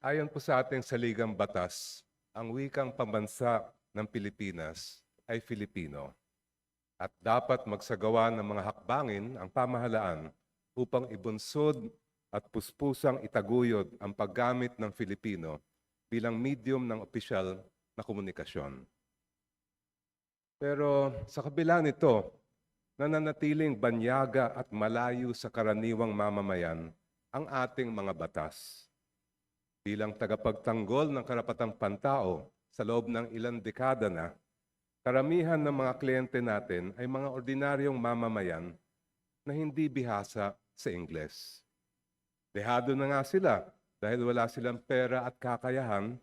Ayon po sa ating saligang batas, ang wikang pambansa ng Pilipinas ay Filipino at dapat magsagawa ng mga hakbangin ang pamahalaan upang ibunsod at puspusang itaguyod ang paggamit ng Filipino bilang medium ng opisyal na komunikasyon. Pero sa kabila nito, nananatiling banyaga at malayo sa karaniwang mamamayan ang ating mga batas. Bilang tagapagtanggol ng karapatang pantao sa loob ng ilang dekada na, karamihan ng mga kliyente natin ay mga ordinaryong mamamayan na hindi bihasa sa Ingles. Dehado na nga sila dahil wala silang pera at kakayahan,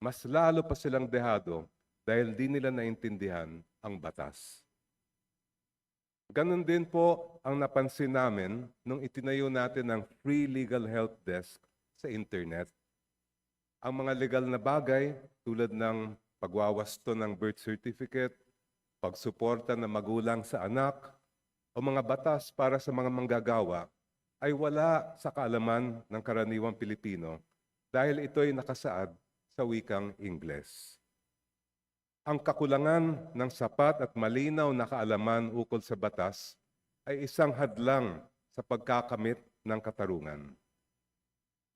mas lalo pa silang dehado dahil di nila naintindihan ang batas. Ganon din po ang napansin namin nung itinayo natin ang Free Legal Help Desk sa internet. Ang mga legal na bagay tulad ng pagwawasto ng birth certificate, pagsuporta ng magulang sa anak, o mga batas para sa mga manggagawa ay wala sa kaalaman ng karaniwang Pilipino dahil ito'y nakasaad sa wikang Ingles. Ang kakulangan ng sapat at malinaw na kaalaman ukol sa batas ay isang hadlang sa pagkakamit ng katarungan.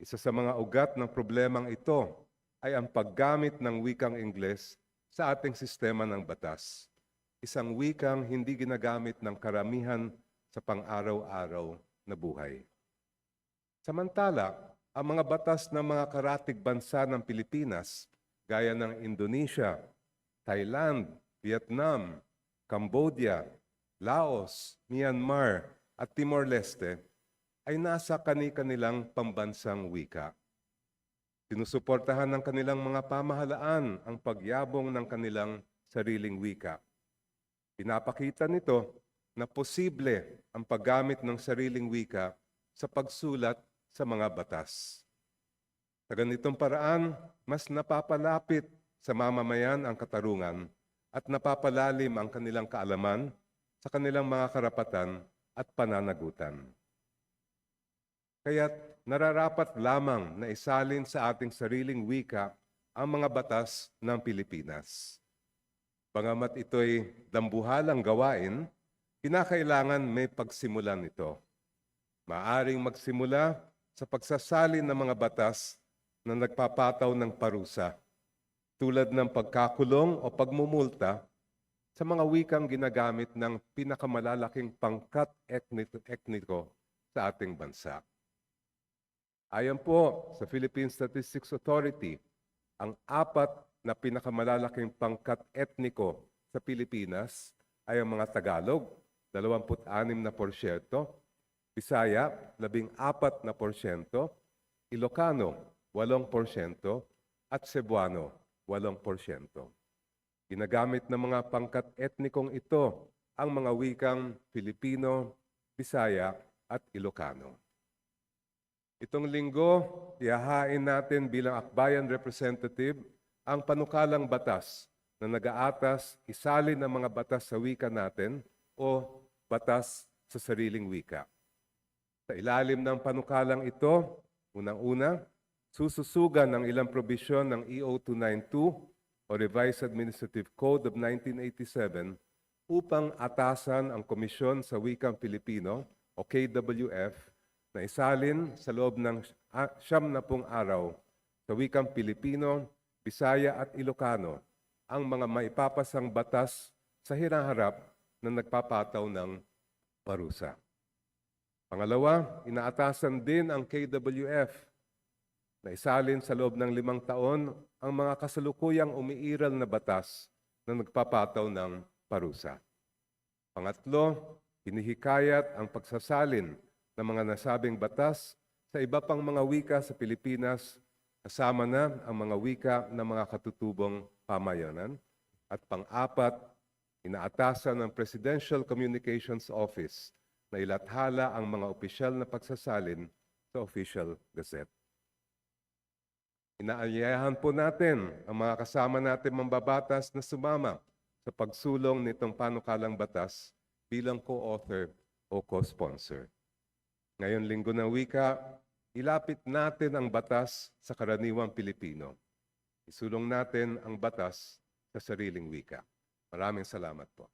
Isa sa mga ugat ng problemang ito ay ang paggamit ng wikang Ingles sa ating sistema ng batas. Isang wikang hindi ginagamit ng karamihan sa pang-araw-araw na buhay. Samantala, ang mga batas ng mga karatig bansa ng Pilipinas, gaya ng Indonesia, Thailand, Vietnam, Cambodia, Laos, Myanmar, at Timor-Leste, ay nasa kani-kanilang pambansang wika. Sinusuportahan ng kanilang mga pamahalaan ang pagyabong ng kanilang sariling wika. Pinapakita nito na posible ang paggamit ng sariling wika sa pagsulat sa mga batas. Sa ganitong paraan, mas napapalapit sa mamamayan ang katarungan at napapalalim ang kanilang kaalaman sa kanilang mga karapatan at pananagutan. Kaya't nararapat lamang na isalin sa ating sariling wika ang mga batas ng Pilipinas. Bangamat ito'y dambuhalang gawain, kinakailangan may pagsimulan ito. Maaring magsimula sa pagsasalin ng mga batas na nagpapataw ng parusa, tulad ng pagkakulong o pagmumulta sa mga wikang ginagamit ng pinakamalalaking pangkat etni- etniko sa ating bansa. Ayon po sa Philippine Statistics Authority, ang apat na pinakamalalaking pangkat etniko sa Pilipinas ay ang mga Tagalog, 26 na porsyento, Bisaya, 14 na porsyento, Ilocano, 8 porsyento, at Cebuano, 8 porsyento. Ginagamit ng mga pangkat etnikong ito ang mga wikang Filipino, Bisaya, at Ilocano. Itong linggo, ihahain natin bilang akbayan representative ang panukalang batas na nag-aatas isalin ng mga batas sa wika natin o batas sa sariling wika. Sa ilalim ng panukalang ito, unang-una, sususugan ng ilang probisyon ng EO 292 o Revised Administrative Code of 1987 upang atasan ang Komisyon sa Wikang Pilipino o KWF na isalin sa loob ng siyam na pung araw sa wikang Pilipino, Bisaya at Ilocano ang mga maipapasang batas sa hinaharap na nagpapataw ng parusa. Pangalawa, inaatasan din ang KWF na isalin sa loob ng limang taon ang mga kasalukuyang umiiral na batas na nagpapataw ng parusa. Pangatlo, hinihikayat ang pagsasalin ng mga nasabing batas sa iba pang mga wika sa Pilipinas, kasama na ang mga wika ng mga katutubong pamayanan. At pang-apat, inaatasan ng Presidential Communications Office na ilathala ang mga opisyal na pagsasalin sa Official Gazette. Inaayahan po natin ang mga kasama natin mambabatas na sumama sa pagsulong nitong panukalang batas bilang co-author o co-sponsor. Ngayon linggo ng wika, ilapit natin ang batas sa karaniwang Pilipino. Isulong natin ang batas sa sariling wika. Maraming salamat po.